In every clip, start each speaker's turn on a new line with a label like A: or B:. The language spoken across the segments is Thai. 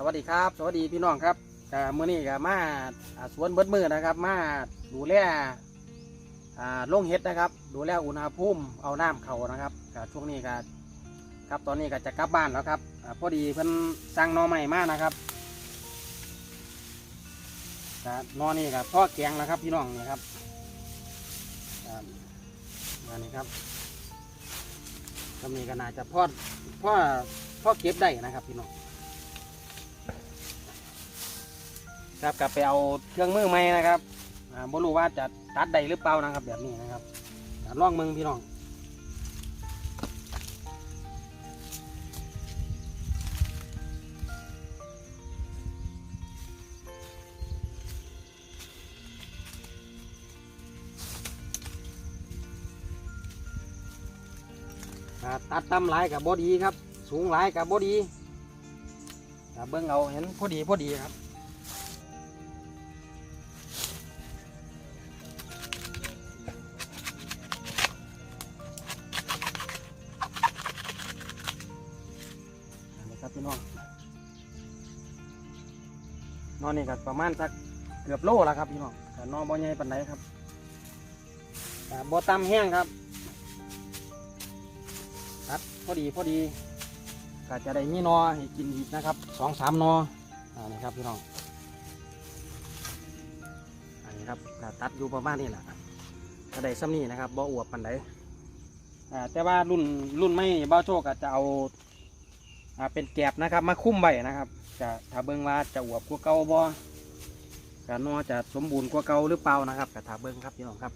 A: สวัสดีครับ สวัสดีพี่น้องครับก็มื้อนี้ก็มาสวนเบิดมือนะครับ มาดูแลอ่าโรงเห็ดนะครับ ดูแลอุณหภูมิเอาน้ำเขานะครับก็ช่วงนี้ก็ครับตอนนี้ก็จะกลับบ้านแล้วครับพอดีเพิ่นสั่งนอใหม่มากนะครับก็หนอนี่ก็พ่อแกงแล้วครับ พี่น้องนี่ครับอ่าอันนี้ครับก็มีก็น่าจะพ่อพ่อพ่อเก็บได้นะครับ พี่น้อง ครับกลับไปเอาเครื่องมือใหม่นะครับอ่าบ่รู้ว่าจะตัดได้หรือเปล่านะครับ แบบนี้นะครับอ่าลองมึงพี่น้องตัดต่ำหลายกับบอดีครับ สูงหลายกับบอดีเบิ้งเอาเห็นพอดีพอดีครับ อนนี่ก็ประมาณสักเกือบโลแล้วครับพี่น้องแต่นอนบ่ใหญ่ปานใดครับบ่ต่ำแห้งครับตัดพอดีพอดีก็จะได้มีนอให้กินอีกนะครับสองสามนออันนี้ครับพี่น้องอันนี้ครับก็ตัดอยู่ประมาณนี้แหละก็ได้ซ้ำนี่นะครับบ่อวบปานใดแต่ว่ารุ่นรุ่นไม่เบ้าโชคก็จะเอาอ่าเป็นแกบนะครับ มาคุ้มใบนะครับ จะถ้าเบิ่งว่าจะอวบกว่าเก่าบ่กะนอจะสมบูรณ์กว่าเก่าหรือเปล่านะครับกะถ้าเบิ่งครับพี่น้องครับ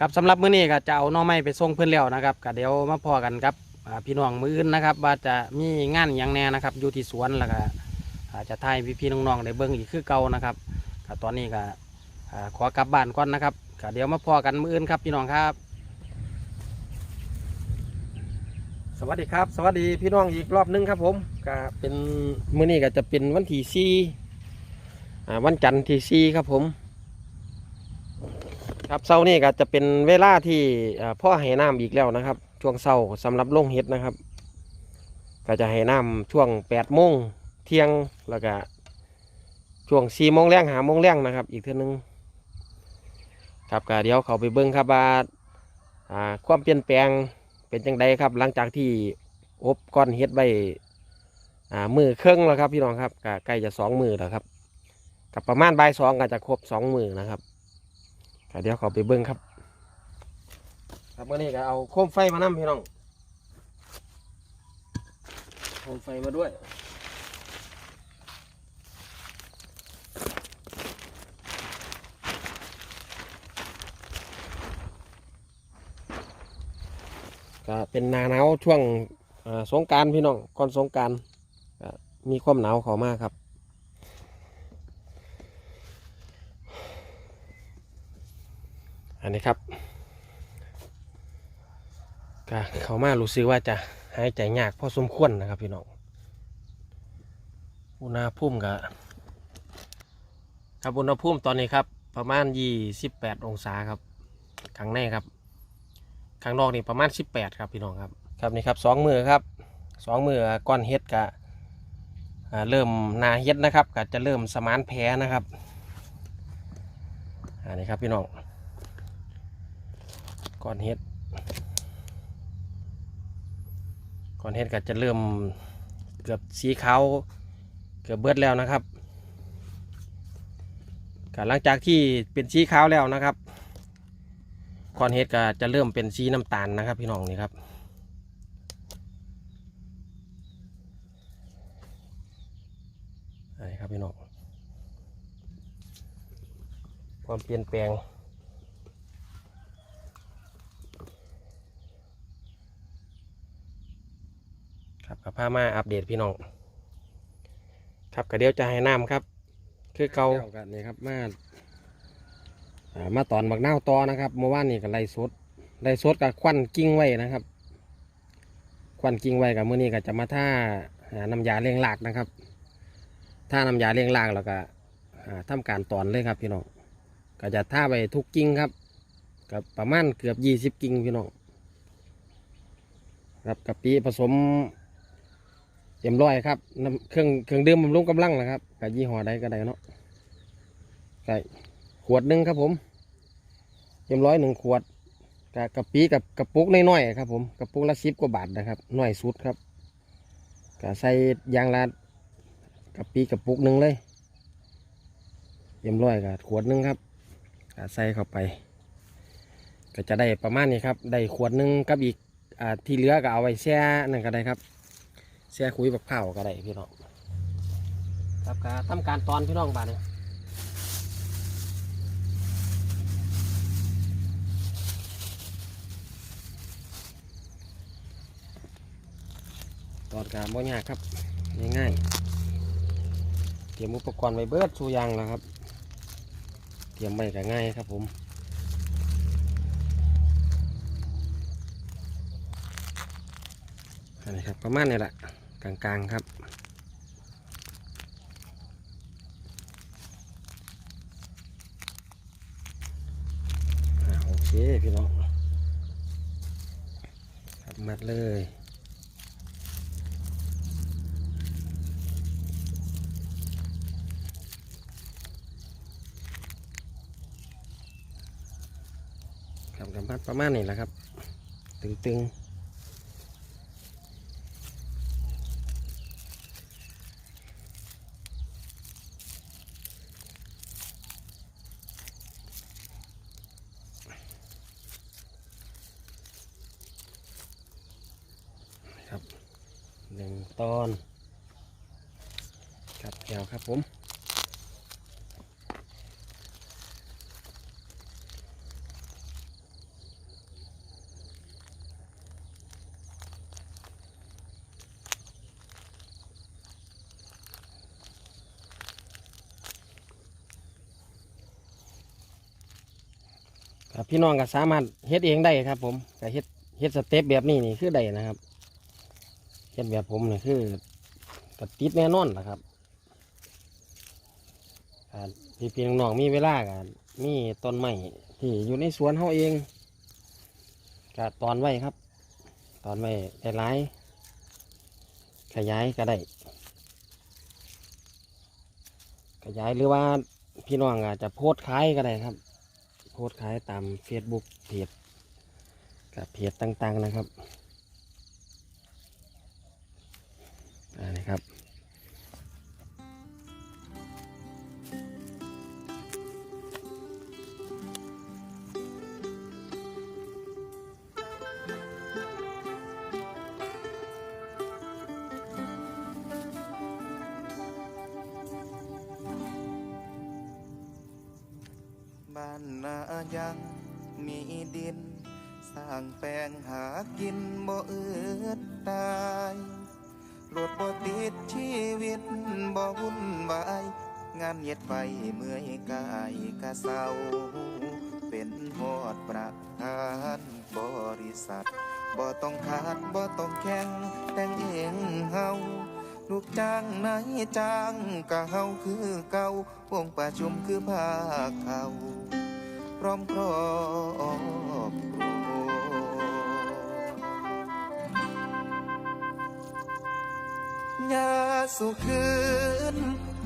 A: ครับสำหรับมื้อนี้ก็จะเอาน่อไม้ไปส่งเพื่อนแล้วนะครับก็เดี๋ยวมาพอกันครับพี่น้องมืออื่นนะครับ ว่าจะมีงานอย่างแน่นะครับ อยู่ที่สวนแล้วก็อาจจะถ่ายพี่ๆน้องๆได้เบิ่งอีกคือเก่านะครับก็ตอนนี้ก็ขอกลับบ้านก่อนนะครับก็เดี๋ยวมาพอกันมืออื่นครับพี่น้องครับ ส วัสดีครับ สวัสดีพี่น้องอีกรอบนึงครับผมก็เป็นมื้อนี้ก็จะเป็นวันที่สี่วันจันทร์ที่สี่ครับผม ครับเสาร์นี้ก็จะเป็นเวลาที่พ่อให้น้ำอีกแล้วนะครับ ช่วงเสาร์สำหรับลงเห็ดนะครับ ก็จะให้น้ำช่วงแปดโมงเที่ยงแล้วก็ช่วงสี่โมงแรงหาโมงแรงนะครับ อีกเท่านึงครับก็เดี๋ยวเขาไปเบิ้งครับว่าความเปลี่ยนแปลง เป็นจังไดครับ หลังจากที่อบก้อนเฮ็ดใบอ่ามือเครื่องแล้วครับ พี่น้องครับก็ใกล้จะสองมือแล้วครับกับประมาณใบสองก็จะครบสองมือนะครับเดี๋ยวขอไปเบิ้งครับ ครับเมื่อนี้ก็เอาโคมไฟมานํพี่น้องโคมไฟมาด้วย ก็เป็นนาหนาวช่วงสงการพี่น้องก่อนสงการมีความหนาวเข้ามาครับอันนี้ครับก็เขามารู้สึกว่าจะหายใจยากพอสมควรนะครับพี่น้องอุณหภูมิก็ครับอุณหภูมิตอนนี้ครับ ประมาณ 28 องศาครับข้างในครับ ข้างนอกนี่ประมาณ 18 ครับพี่น้องครับ ครับนี่ครับสองมือครับสองมือก้อนเฮ็ดกะเริ่มนาเฮ็ดนะครับก็จะเริ่มสมานแผลนะครับอันนี้ครับพี่น้องก้อนเฮ็ดก้อนเฮ็ดก็จะเริ่มเกือบสีขาวเกือบเบิดแล้วนะครับก็หลังจากที่เป็นสีขาวแล้วนะครับ ก้อนเห็ดก็จะเริ่มเป็นสีน้ำตาลนะครับ พี่น้องนี่ครับนี่ครับพี่น้อง ความเปลี่ยนแปลง ครับกับพามาอัปเดตพี่น้อง ครับก็เดี๋ยวจะให้น้ำครับ คือเกากันนี่ครับม่า มาตอนบักนาวตอนะครับเมื่อวานนี่ก็ไล่สดไล่สดกับควันกิ้งไว้นะครับ ควันกิ้งไว้กับเมื่อนี้ก็จะมาท่าน้ำยาเลี้ยงหลากนะครับท่าน้ำยาเลี้ยงหลากแล้วก็อ่าทำการตอนเลยครับพี่น้องก็จะท่าไปทุกกิ้งครับกับประมาณเกือบยี่สิบ20กิ่งพี่น้องครับกะปิผสมเต็มร้อยครับน้ำเครื่องเครื่องดื่มบำรุงกำลังนะครับกับยี่ห้อใดก็ได้เนาะไก่ ขวดหนึ่งครับผมเต็มร้อยหนึ่งขวดกะกะปิกับกระปุกน้อยๆครับผมกระปุกละสิบกว่าบาทนะครับน้อยสุดครับกะใส่ยางละกะปิกระปุกหนึ่งเลยเต็มร้อยกับขวดหนึ่งครับกะใส่เข้าไป ก็จะได้ประมาณนี้ครับได้ขวดหนึ่งกับอีกอ่าที่เหลือก็เอาไว้แช่นั่นก็ได้ครับแช่คุยแบบข้าก็ได้พี่น้องครับก็ทำการตอนพี่น้องบาดนี้ ตอนการบ่ยากครับ ง่ายๆเตรียมอุปกรณ์ไว้เบิดสูยางแล้วครับ เตรียมไว้ก็ง่ายครับผมอันนี้ครับประมาณนี้แหละกลางๆครับอ่าโอเคพี่น้องครับมัดเลยครับกับมัด ประมาณนี้แหละครับ ตึงๆ ครับหนึ่งตอนกับแก้วครับผม ครับพี่น้องก็สามารถเฮ็ดเองได้ครับ ผมก็เฮ็ดเฮ็ดสเต็ปแบบนี้นี่คือได้นะครับเฮ็ดแบบผมนี่คือกระติดแน่นอนนะครับพี่พี่น้องมีเวลากันมีต้นไม้ที่อยู่ในสวนเขาเองก็ตอนไว้ครับ ตอนไว้ได้หลายขยายก็ได้ ขยายหรือว่าพี่น้องอาจจะโพสต์ขายก็ได้ครับ โพสขายตาม Facebook เพจกับเพจต่างๆนะครับอันนี้ครับ
B: ถบ่ติดชีวิตบ่วุ่นวาย งานเย็ดไปเมื่อยกายกะเศร้า เป็นหอดประธานบริษัท บ่ต้องขาดบ่ต้องแข่งแต่งเองเฮาลูกจ้างนายจ้างกะเฮาคือเก่าวงประชุมคือภาคเขาพร้อมครอบ ยาสุคืน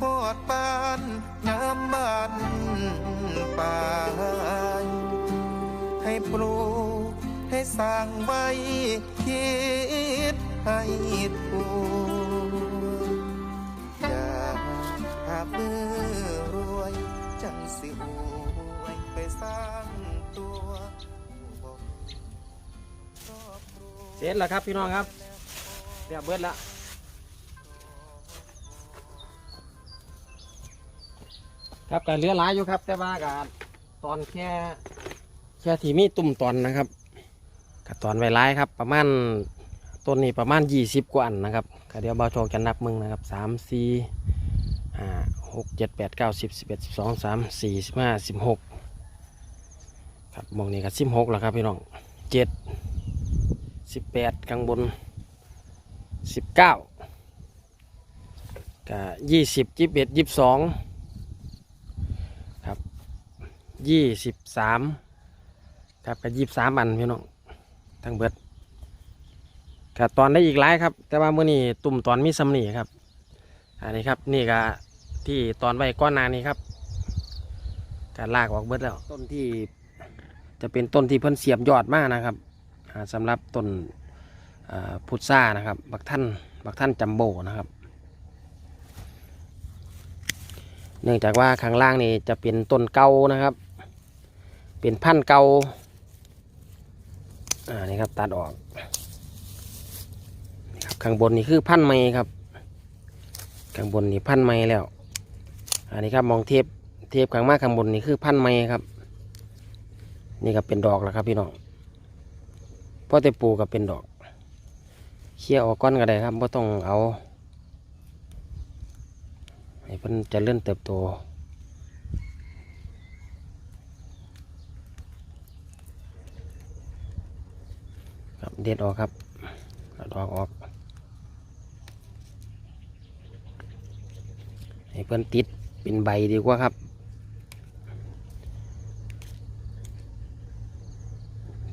B: ปอดปานน้ำบ้านป่าให้ปลูกให้สร้างไว้คิดให้ถูกอย่าหาเมือรวยจังสิอวยไปสร้างตัวบอกครอบครัว
A: เสร็จแล้วครับพี่น้องครับเรียบเบิดแล้ว ครับการเลื้อยร้ายอยู่ครับ แต่ว่าการตอนแค่แค่ที่มีตุ่มตอนนะครับกับตอนไวร้ายครับ ประมาณต้นนี้ประมาณ 20 กว่าอันนะครับเดี๋ยวเบาโชจะนับมึงนะครับ3 4 5 6 7 8 9 10 11 12 3 4 15 16ครับมองนี้ก็16แล้วครับพี่น้อง7 18กลางบน 19กับ20 21 22 ยี่สิบสามครับก็ยี่สิบสามอันพี่น้องทั้งเบิดก็ตอนได้อีกหลายครับ แต่ว่าเมื้อนี้ตุ่มตอนมีสำนีครับ อันนี้ครับนี่ก็ที่ตอนไว้ก้อนนานี้ครับการลากออกเบิดแล้ว ต้นที่จะเป็นต้นที่เพิ่นเสียบยอดมากนะครับอ่าสำหรับต้นพุทรานะครับ บักท่านบักท่านจัมโบนะครับ เนื่องจากว่าข้างล่างนี่จะเป็นต้นเก่านะครับ เป็นพันธุ์เก่าอ่านี่ครับตัดออกครับข้างบนนี่คือพันธุ์ใหม่ครับ ข้างบนนี่พันธุ์ใหม่แล้ว อันนี้ครับมองเทปเทปข้างมากข้างบนนี่คือพันธุ์ใหม่ครับ นี่ก็เป็นดอกแล้วครับพี่น้องพอแต่ปลูกก็เป็นดอกเคี่ยวออกก้อนก็ได้ครับไ่ต้องเอาให้เพิ่นเจะเลื่อนเติบโต ครับ เด็ดออกครับเอาดอกออกให้เพื่อนติดเป็นใบดีกว่าครับ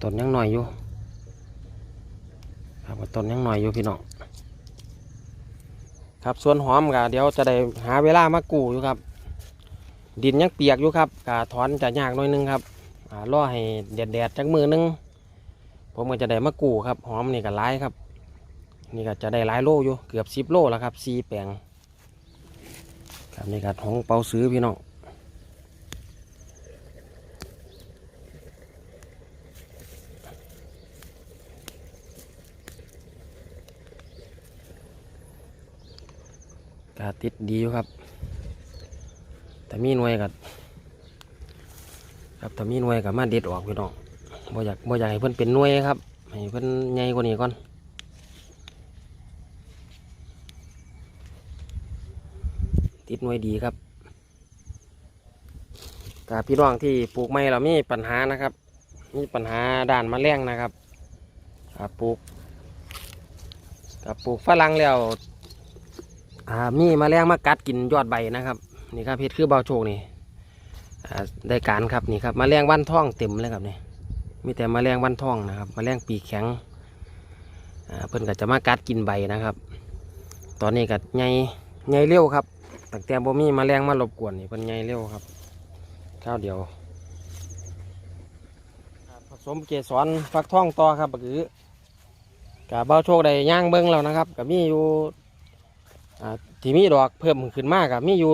A: ต้นยังหน่อยอยู่ครับต้นยังหน่อยอยู่พี่น้องครับส่วนหอมกะเดี๋ยวจะได้หาเวลามากูอยู่ครับ ดินยังเปียกอยู่ครับกะถอนจะยากหน่อยนึงครับอ่ารอให้แดดแดดๆจักมือนึง ผมก็จะได้มากูครับหอมนี่ก็ร้ายครับ นี่ก็จะได้หลายโลอยู่เกือบสิบโลแล้วครับสีแปลงครับนี่ครับของเปาซื้อพี่น้องกาติดดีอยู่ครับแต่มีหน่วยกับครับแต่มีหน่วยกับมาเด็ดออกพี่น้อง บ่อยากบ่อยากให้เพิ่อนเป็นน่วยครับให้เพิ่อนใหญ่กว่านี้ก่อนติดน่วยดีครับกาพี่น้องที่ปลูกไม้เรามีปัญหานะครับ มีปัญหาด้านมะแรงนะครับปลูกกับปลูกฝรั่งแล้วอ่ามีมะแรงมากัดกินยอดใบนะครับนี่ครับเพชรคือเบาโชคนี่ได้การครับนี่ครับมะแรงวันท่องเต็มเลยครับนี่ มีแต่มะแรงวันท่องนะครับมะแรงปีกแข็งเพิ่นก็จะมากัดกินใบนะครับ ตอนนี้ก็ใหญ่ใหญ่เร็วครับตั้งแต่บ่มีมแมลงมารบกวนนี่เพิ่นใหญ่เร็วครับข้าวเดียวผสมเกสรฟักทองต่อครับก็คือกะเบ้าโชคได้ย่างเบิ้งแล้วนะครับก็มีอยู่ที่มีดอกเพิ่มขึ้นมากกับมีอยู่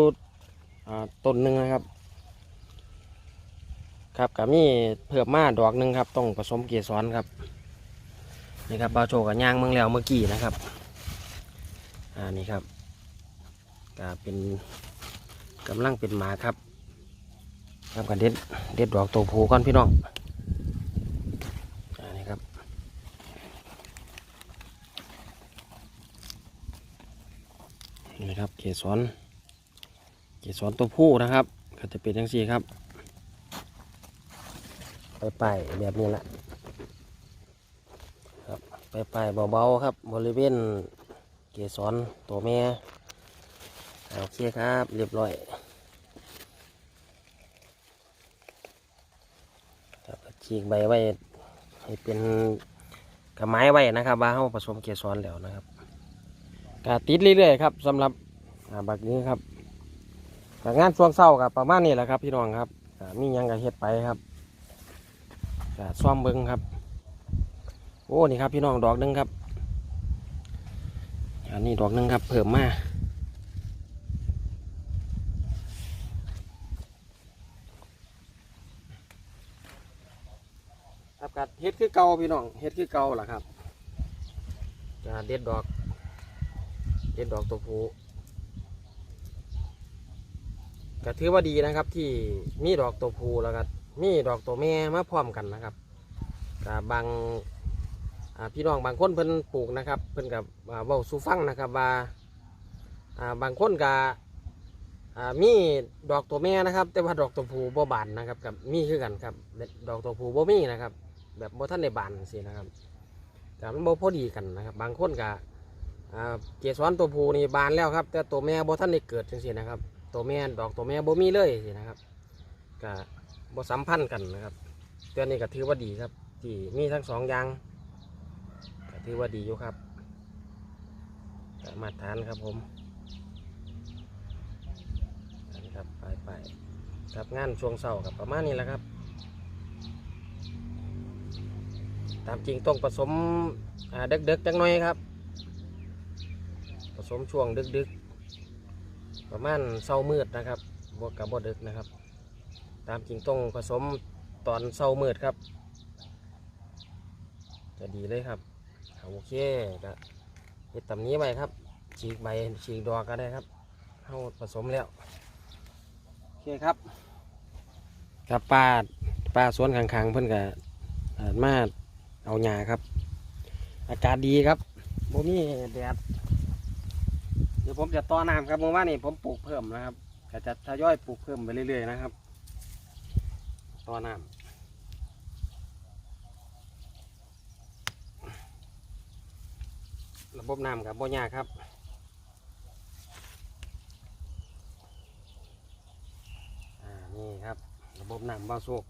A: ต้นหนึ่งนะครับ ครับกับมีเพิ่มมาดอกหนึ่งครับต้องผสมเกสรครับนี่ครับเบ้าโชกับย่างเมืองแล้วเมื่อกี้นะครับอ่านี่ครับก็เป็นกำลังเป็นหมาครับทำกันเด็ดเด็ดดอกตัวผูก่อนพี่น้องอันนี้ครับนี่ครับเกสรเกสรตัวผู้นะครับก็จะเป็นยังสี่ครับ ไปไปแบบนี้แหละครับไปไปเบาๆครับ บริเวณเกสรตัวแม่โอเคครับ เรียบร้อยครับฉีกใบไว้ให้เป็นกระไม้ไว้นะครับว่าเขาผสมเกสรแล้วนะครับกาติดเรื่อยๆครับสำหรับอาบักนี้ครับงานช่วงเศร้ากับประมาณนี้แหละครับ พี่น้องครับมียังกับเฮ็ดไปครับ ก็ซ่อมเบิ้งครับ โอ้นี่ครับพี่น้องดอกหนึงครับ อันนี้ดอกหนึงครับเพิ่มมาครับกัดเฮ็ดคือเก่าพี่น้องเฮ็ดคือเก่าล่ะครับจะเด็ดดอกเด็ดดอกตัวผู้ก็ถือว่าดีนะครับที่มีดอกตัวผู้แล้วก็ มีดอกตัวแม่มาพร้อมกันนะครับกับบางพี่น้องบางคนเพิ่นปลูกนะครับ เพิ่นกับเว้าสู่ฟังนะครับว่าบางคนกับมีดอกตัวแม่นะครับ แต่ว่าดอกตัวผู้บ่บานนะครับกับมีคือกันครับ ดอกตัวผู้บ่มีนะครับ แบบบ่ท่านในบานสินะครับแต่มันบ่พอดีกันนะครับ บางคนก็อ่าเกสรตัวผู้นี่บานแล้วครับ แต่ตัวแม่บ่ท่านได้เกิดจังซี่นะครับ ตัวแม่ดอกตัวแม่บ่มีเลยสินะครับก็บ่ บสัมพันธ์กันนะครับตัวนี้ก็ถือว่าดีครับที่มีทั้งสองอย่างก็ถือว่าดีอยู่ครับมาตรฐานครับผมนี่ครับไปไปครับงานช่วงเสาร์กับประมาณนี้แหละครับ ตามจริงต้องผสมอ่าดึกๆจังหน่อยครับ ผสมช่วงดึกๆ ประมาณเช้ามืดนะครับบวกกับบวดึกนะครับ ตามจริงต้องผสมตอนเช้ามืดครับ จะดีเลยครับโอเคก็เฮ็ดตำนี้ไปครับ ฉีกใบฉีกดอกก็ได้ครับเข้าผสมแล้วโอเคครับครับป้าป้าสวนข้างๆเพิ่นก็อ่ามาเอาหญ้าครับ อากาศดีครับบ่มีแดดเดี๋ยวผมจะต่อน้ำครับเมื่อวานนี้ผมปลูกเพิ่มนะครับก็จะทยอยปลูกเพิ่มไปเรื่อยๆนะครับ ต่อน้ำระบบน้ำกับบ่ยากครับนี่ครับ ระบบน้ำบ่าโซก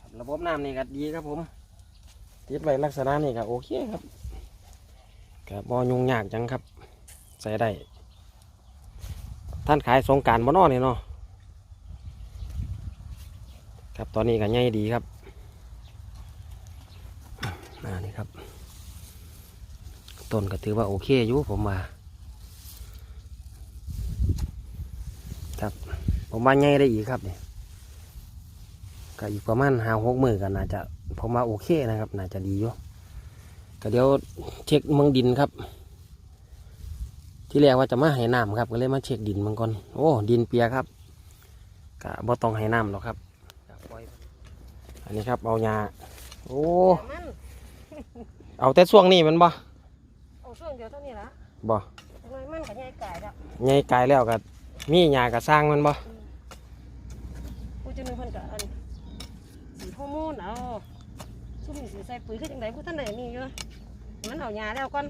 A: ครับระบบน้ำนี่ก็ดีครับผมติดไว้ลักษณะนี่ก็โอเคครับ กับ่ยุ่งยากจังครับ ใส่ได้ ท่านขายสงการบ่นอนี่เนาะครับตอนนี้ก็ใหญ่ดีครับอ่านี่ครับต้นก็ถือว่าโอเคอยู่ผมว่าครับผมว่าใหญ่ได้อีกครับเนี่ยก็อีกประมาณห้าหกมือกันน่าจะผมว่าโอเคนะครับ น่าจะดีอยู่ ก็เดี๋ยวเช็คเมืองดินครับ ที่แรกว่าจะมาให้น้ำครับ ก็เลยมาเช็คดินมันก่อนโอ้ดินเปียครับก็บ่ต้องให้น้ำหรอกครับก็ปล่อยอันนี้ครับเอาหญ้าโอ้
C: มัน
A: เอาแต่ช่วงนี้แมันบ่
C: เอาช่วงเดียวเท่านี้ละ
A: บ่
C: จังน้อยมันกับยายไก่แล้ว
A: ใหญ่ไกลแล้วก็มีหญ้าก็สร้างมันบ่
C: ผู้จะนึงเพิ่นกับอันสีฮอร์โมนเอา ชุ่มนี่สีใส่ปุ๋ยคือจังไดผู้ท่านใดนี่อยู่มันเอายาแล้วก่อน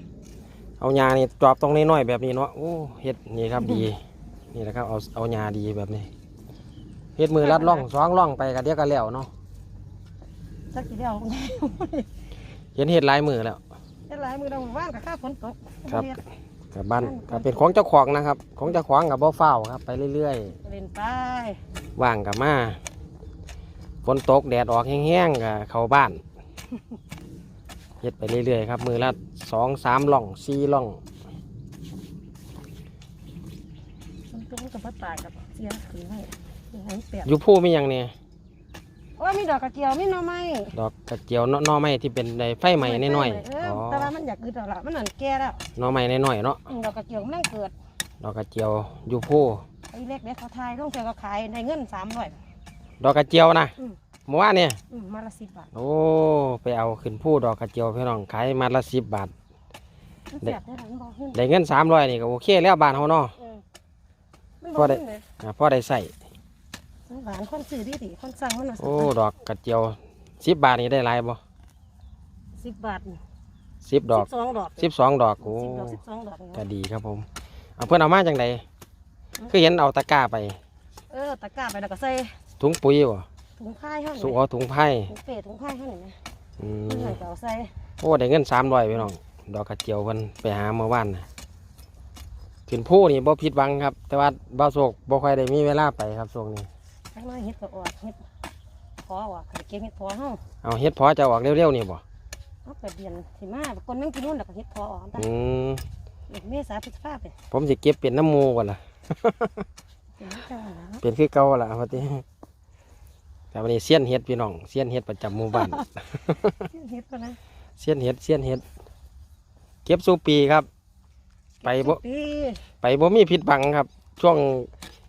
A: เอาหญ้านี่จอบตรงนี้น้อยๆแบบนี้เนาะโอ้เฮ็ดนี่ครับดี นี่แหละครับเอาเอาหญ้าดีแบบนี้เฮ็ดมือลัดล่องสองล่องไปก็เดียวก็แล้วเนาะ
C: สักกี่เดียว
A: เห็นเฮ็ดหลายมือแล้ว
C: เฮ็ดหลายมือเราว่านกับข้าฝนตก
A: ครับ
C: เฮ็ด
A: กับบ้านก็เป็นของเจ้าของนะครับ ของเจ้าของกับบ่เฝ้าวครับ ไปเรื่อย
C: เล่นไป
A: ๆว่างกับมาฝนตกแดดออกแห้งๆกับเข้าบ้าน เฮ็ดไปเรื่อยๆครับมือละสองสามล่องสี่ล่อง
C: ฝนตกมันกับพัดตายกับเสียขืนให้ให้เปียก
A: อยู่ผู้มีอย่างเนี่ย
C: โอ้ยมีดอกกระเจียวมีหน่อไม้
A: ดอกกระเจียวหนหน่อไม้ที่เป็นในไฟใหม่น้อย
C: เอ
A: ๆ
C: อ
A: อ๋อ
C: แต่ว่ามันอยากกินดอกละมันนั่นแก่แล้ว
A: หน่อไม้น้อยๆเนาะ
C: อืมดอกกระเจียวมันเกิด
A: ดอกกระเจียวอยู่ผู้
C: ไอ้เล็กเด็กเขาทายต้องเสียก็ขายได้เงินสามร้อย
A: ดอกกระเจียวนะ
C: อืม
A: เมื่อวานเนี่ย
C: อืมมาละสิบบาท
A: โอ้ ไปเอาขึ้นผู้ดอกกระเจียวพี่น้องขายมาละสิบบาท
C: มัน
A: เด็ก
C: แสบได้หลังบอกขึ้น
A: ได้เงินสามร้อยนี่ก็โอเคแล้วบ้านเขาเนาะ
C: เออมัน
A: พอได้
C: ขึ้นเลย
A: อ่าพอได้ใส่
C: หวานคนซื้อดีดิคนสั่งมันน่ะ
A: โอ้ดอกกระเจียวสิบบาทนี่ได้หลายบ่
C: สิบบาท
A: สิบดอก
C: สิบสองดอก
A: สิบสองดอกโอ้
C: สิบดอกสิบสองดอก
A: ก็ดีครับผมเอาเพื่อนเอามาจังไดคือเห็นเอาตะกร้าไป
C: เออตะกร้าไปแล้วก็ใส่
A: ถุงปุ๋ยบ่
C: ถุงผ้าให้
A: สุ
C: เขา
A: เอาถุงไผ่
C: ถุงเปรถุงผ้าให้หน่อยไหม
A: อื
C: มัน
A: ม
C: หน่อยก็เอาใส่
A: โอ้ได้เงินสามร้อยพี่น้อง ดอกกระเจียวเพิ่นไปหาเมื่อวานน่ะขึ้นผู้นี่บ่ผิดหวังครับ แต่ว่าบ่าวโศกบ่ค่อยได้มีเวลาไปครับช่วงนี้
C: ข้างในเห็ดก็ออกเห็ดพอออกเก็บเห็ดพอเฮา
A: เอาเฮ็ดพอจะออกเร็วๆนี่บ่
C: เอาเกิดเดือนสิมาคนนั่งกินนู่นแล้วก็เห็ดพอออกตั้ง
A: อืม
C: เมษาพฤษภาไป
A: ผมสิเก็บเป็นน้ำหมูก่อนล่ะ
C: เป็นเจ้าหน้า
A: เป็นคือเก่าล่ะพอดี แต่วันนี้เสี้ยนเฮ็ดพี่น้องเสี้ยนเฮ็ดประจำหมู่บ้าน
C: เห็ดก็นะ
A: เสี้ยนเฮ็ดเสี้ยนเฮ็ด เก็บสู่ปีครับ ไปบ่
C: ปี
A: ไปบ่มีผิดบังครับ ช่วง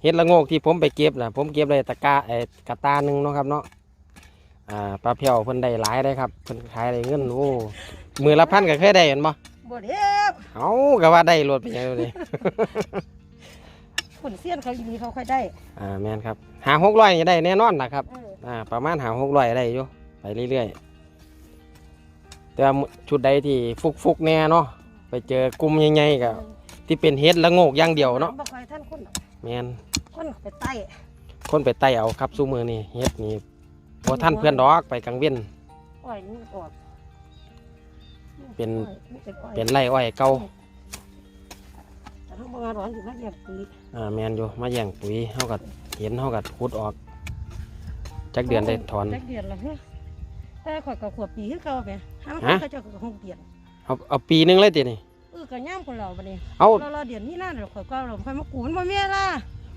A: เฮ็ดละโงกที่ผมไปเก็บนะผมเก็บได้ตะกร้าไอ้กระตาหนึงเนาะครับเนาะอ่าปลาเพียวเพิ่นได้หลายได้ครับเพิ่นขายได้เงินโอ้มือละพันก็เคยได้เห็นบ่
C: บ่เดียว
A: เอ้าก็ว่าได้รถเป็นยังไงเลย
C: ผลเสี้ยนเขาอีนีเขาค่อยได้
A: อ่าแม่นครับหาหกร้อยนี่ได้แน่นอนนะครับ
C: เออ
A: อ่าประมาณหาหกร้อยได้อยู่ไปเรื่อยๆ แต่ว่าชุดใดที่ฟุกฟุกๆแน่เนาะไปเจอกลุ่มใหญ่ๆกับที่เป็นเฮ็ดละโงกอย่างเดียวเนาะ
C: บ่ค่อยท่านคนหรอก
A: แม่น
C: คนไปใต้
A: คนไปไต่เอาครับสู้มือนี่เฮ็ดนี่บ่ท่านเพื่อนดอกไปกลางเว้น
C: อ้อยนี่ออก
A: เป็น
C: อ้อยนี่เป็นอ้อย
A: เป็นไร่อ้อยเก่า
C: แต่ถ้าบางร้อนอยู่มาเรียบปุ๋ย
A: อ่าแมนอยู่มาแย่งปุ๋ยเฮาก็เห็นเฮาก็ขุดออก จักเดือนได้ถอน
C: จักเดือนละเฮ้ยแต่ข่อยก็ขวบปีคือเก่าแหมห้าม
A: ฮะ
C: เขาเจ้าก็หกเดือน
A: เอาเอาปีหนึงเลยตินี่
C: เออก็ย่ามคนเราบัดนี้
A: เอา
C: เราเราเดือนนี้น่าเดี๋ยวข่อยก็เราค่อยมากูมันบ่มีเวลา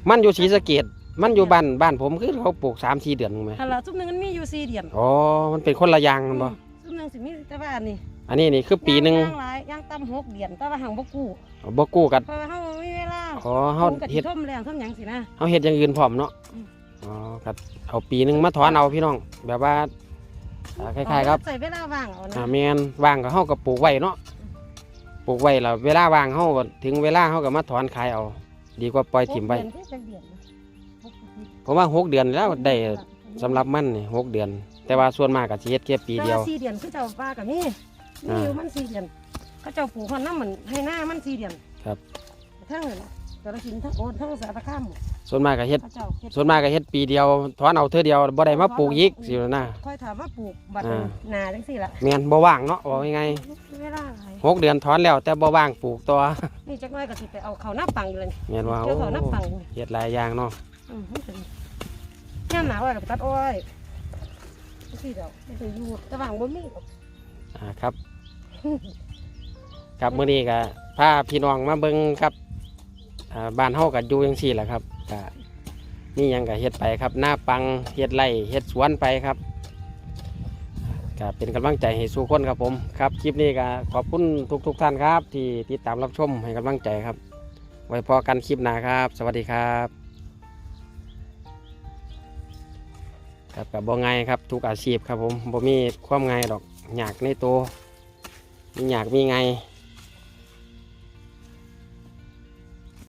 A: มันอยู่ศรีสะเกดมันอยู่บ้านบ้านผมคือเขาปลูก3 4เดือนนึงไหม
C: หันละซุปหนึงมันมีอยู่สี่เดือน
A: อ๋อมันเป็นคนละอย่างกันบ่
C: ซุปหนึงสิมีแต่ว่านี่
A: อันนี้นี่คือปีหนึง
C: ย่างหลายย่างต่ำหกเดือนแต่ว่าหังบ่กู้
A: บ่กู้กัน
C: เพราะว่าเฮาบ่มีเวลา
A: อ๋อเฮา
C: ปลูกกะ
A: เฮ็
C: ทิ
A: ด
C: ท่มแรงท่มหยังสินะ
A: เฮาเฮ็ดอย่างอื่นพร้อมเนาะ
C: อืม
A: อ๋อครับเอาปีหนึงมาถอนเอาพี่น้อง แบบว่าอ่าคล้ายๆครับ
C: ใส่เวลาว่างเอานะ
A: อ่าแม่นว่างก็เฮาก็ปลูกไว้เนาะปลูกไว้แล้วเวลาว่างเฮาก็ถึงเวลาเฮาก็มาถอนขายเอา ดีกว่าปล่อยถิ่มไว้
C: หกเดือนที่จักเดือนนะหกเดือน
A: ผมว่าหกเดือนแล้วได้สำหรับมันนี่หกเดือน แต่ว่าส่วนมากก็สิเฮ็ดแค่ปีเดียว
C: แต่าสี่เดือนคือเจ้าป้ากับนี่นี่อยู่มันสี่เดือนเขาเจ้าปลูกคนน้ำเหมือนให้หน้ามันสี่เดือน
A: ครับ
C: ทั้งนั้น กระสินทั้งโอนทั้งสารคาม
A: ส่วนมากก็เฮ็ด
C: เขาเจ้าเฮ็ด
A: ส่วนมากก็เฮ็ดปีเดียวถอนเอาเทื่อเดียวบ่ได้มาปลูกอีกสินะ
C: ค่อยถามว่าปลูกบัตร
A: อ่า
C: นาจังสี่ละ
A: แม่นบ่ว่างเนาะว่ายังไง
C: เวลาอะไร
A: หกเดือนถอนแล้วแต่บ่ว่างปลูกต่อ
C: นี่จักหน้อยก็สิไปเอาเขาหน้าปังอยู่เลย
A: แม่นว่า
C: เจ้า
A: โอ้
C: เขาหน้าปังอยู่
A: เฮ็ดหลายอย่างเนาะ
C: อืมมันเป็นย่ามหนาวอะไรตัดอ้อยจังสี่เดียวไม่ได้อยู่แต่ว่างบ่มีหรอก
A: อ่าครับ ครับมื้อนี้ก็พาพี่น้องมาเบิ่งครับอ่า บ้านเฮาก็อยู่จังซี่แหละครับก็มีหยังก็เฮ็ดไปครับหน้าปังเฮ็ดไร่เฮ็ดสวนไปครับก็เป็นกำลังใจให้สู่คนครับผมครับคลิปนี้ก็ขอบคุณทุกๆท่านครับ ที่ติดตามรับชมให้กำลังใจครับ ไว้พอกันคลิปหน้าครับ สวัสดีครับครับกับบ่ง่ายครับทุกอาชีพครับผมบ่มีความง่ายดอกอยากในตัวมีอยากมีไง